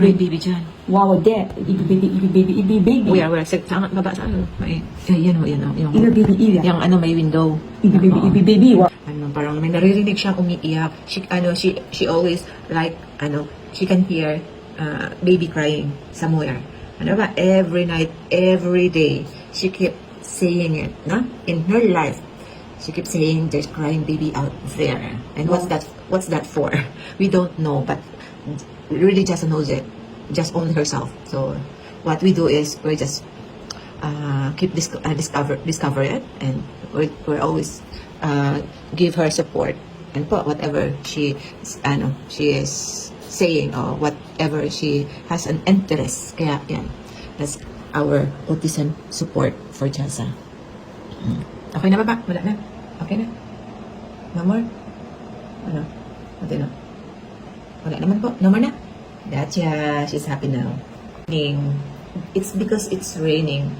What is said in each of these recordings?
May baby dyan. Wow, there. Ibi baby, ibi baby, ibi baby. Where, where? Sa, sa baba, sa ano? May, yan o, yan o. Yung, Ibi baby, iya. yung ano, may window. Ibi baby, Oo. ibi baby. Wow. ano, parang may naririnig siya umiiyak. She, ano, she, she always, like, ano, she can hear uh, baby crying somewhere. Ano ba? Every night, every day, she keep saying it, no? In her life, she keeps saying there's crying baby out there. And what's that, what's that for? We don't know, but really just knows it. Just only herself. So, what we do is, we just uh, keep dis- uh, discover discover it and we're, we're always uh, give her support and po whatever she ano she is saying or whatever she has an interest kaya yan that's our autism support for Jasa Mm. okay na ba ba? wala na? okay na? no more? ano? okay na? wala naman po no more na? Gotcha she's happy now. It's because it's raining.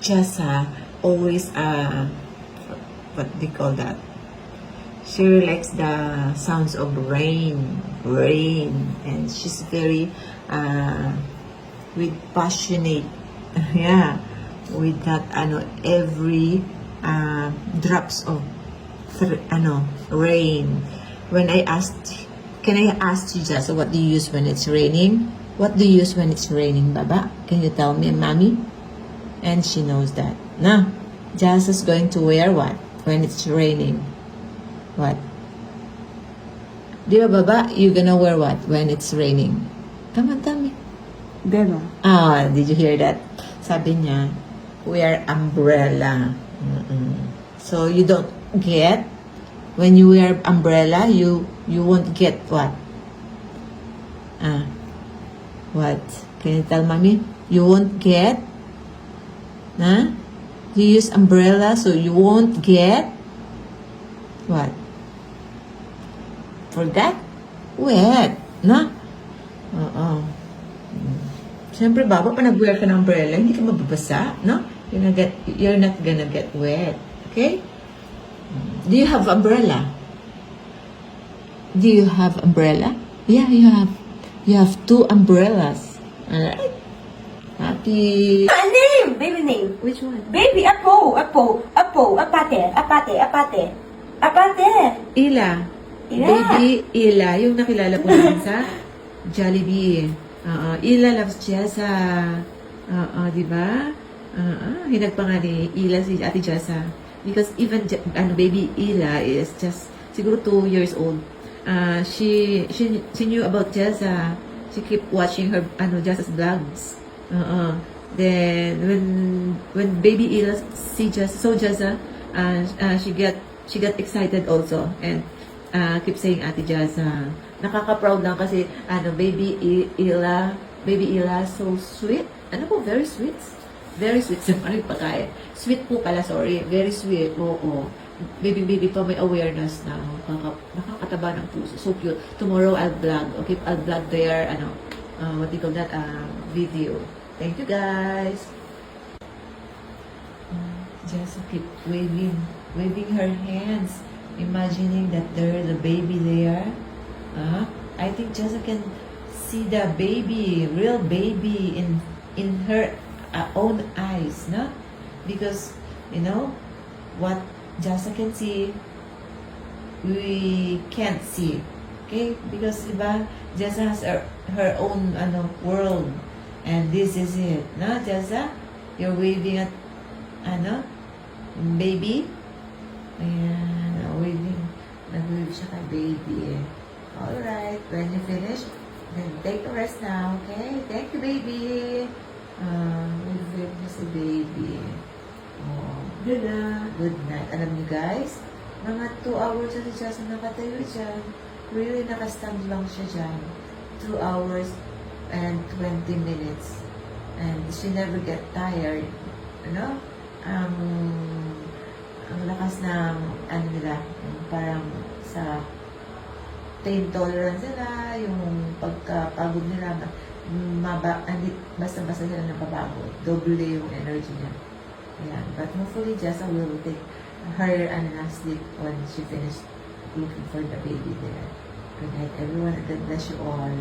Jessa always uh what do you call that? She likes the sounds of rain, rain, and she's very uh with passionate, yeah, with that ano every uh drops of ano rain. When I asked, can I ask you Jessa, what do you use when it's raining? What do you use when it's raining, Baba? Can you tell me, Mommy? And she knows that. Na, Jessa's going to wear what when it's raining? What? Di ba, Baba? You gonna wear what when it's raining? Come on, tell me. Diba? Ah, did you hear that? Sabi niya, wear umbrella. Mm-mm. So you don't get when you wear umbrella, you you won't get what? Ah, what? Can you tell mommy? You won't get? Huh? You use umbrella so you won't get what? Forgot? Wet. Na? Oo. Siyempre, baba, pa nag-wear ka ng umbrella, hindi ka mababasa, no? You're not, get, you're not gonna get wet. Okay? Do you have umbrella? Do you have umbrella? Yeah, you have. You have two umbrellas. Alright? Happy. A name! Baby name. Which one? Baby, apo, apo, apo, apate, apate, apate. Apate. Ila. Ila. Baby Ila. Yung nakilala po natin sa Jollibee. Oo. Ila loves Jessa. Oo, di ba? Oo. Hinag pa nga ni Ila si Ate Jessa. Because even, ano, baby Ila is just siguro two years old. Uh, she, she, she knew about Jessa. She keep watching her, ano, Jessa's vlogs. Oo. Then, when, when baby Ila see Jessa, so Jessa, uh, uh, she get, she got excited also. And, uh, keep saying Ate Jessa. Nakaka-proud lang kasi, ano, baby Ila, baby Ila, so sweet. Ano po, very sweet. Very sweet sa parang pagkain. Sweet po pala, sorry. Very sweet. Oo. Baby, baby pa may awareness na nakaka, nakakataba ng puso. So cute. Tomorrow I'll vlog. Okay, I'll vlog their, ano, uh, what do you call that, uh, video. Thank you guys. Jessa keep waving, waving her hands, imagining that there's a baby there. Uh, I think Jessa can see the baby, real baby in in her uh, own eyes, no? Because you know what Jessa can see, we can't see. Okay? Because diba, Jessa has her, her own ano world, and this is it, no? Jessa, you're waving at ano, baby. Ayan, waving. Nag-wave siya kay baby. Alright, when you finish, then take a rest now, okay? Thank you, baby. Um, wave na si baby. Oh, Good na. good night. Alam niyo guys, mga 2 hours na si Jason nakatayo dyan. Really, nakastand lang siya dyan. 2 hours and 20 minutes. And she never get tired. Ano? Ang ang lakas ng ano nila, parang sa pain tolerance nila, yung pagkapagod nila, maba, hindi, basta-basta sila napapagod. Double yung energy niya. Ayan. But hopefully, Jessa will take her ano, na sleep when she finished looking for the baby there. Good night, everyone. God bless you all.